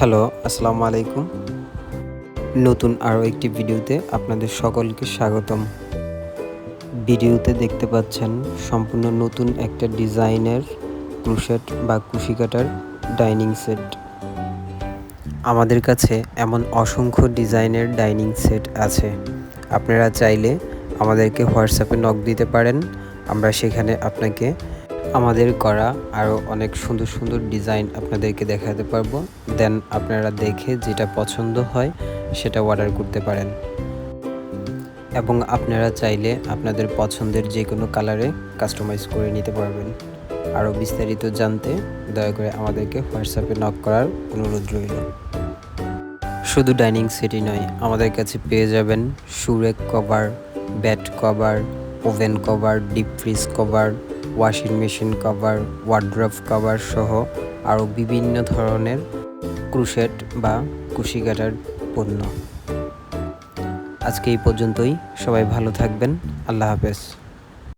Hello, আসসালামু আলাইকুম। নতুন আরও একটি ভিডিওতে আপনাদের সকলকে স্বাগতম। ভিডিওতে দেখতে পাচ্ছেন সম্পূর্ণ নতুন একটা ডিজাইনের ক্রুশেট বা কুশি কাটার ডাইনিং সেট। আমাদের কাছে এমন অসংখ্য ডিজাইনের ডাইনিং সেট আছে। আপনারা চাইলে আমাদেরকে হোয়াটসঅ্যাপে নক দিতে পারেন। আমরা সেখানে আপনাকে আমাদের করা আরও অনেক সুন্দর সুন্দর ডিজাইন আপনাদেরকে দেখাতে পারব। দেন আপনারা দেখে যেটা পছন্দ হয় সেটা অর্ডার করতে পারেন। এবং আপনারা চাইলে আপনাদের পছন্দের যে কোনো কালারে কাস্টমাইজ করে নিতে পারবেন। আরও বিস্তারিত জানতে দয়া করে আমাদেরকে হোয়াটসঅ্যাপে নক করার অনুরোধ রইল। শুধু ডাইনিং সেটই নয়, আমাদের কাছে পেয়ে যাবেন সুরেক cover bed cover oven cover deep fridge cover washing machine cover wardrobe cover সহ আরও বিভিন্ন ধরনের ক্রুশেট বা কুশি কাটার পণ্য। আজকে এই পর্যন্তই। সবাই ভালো থাকবেন। আল্লাহ হাফেজ।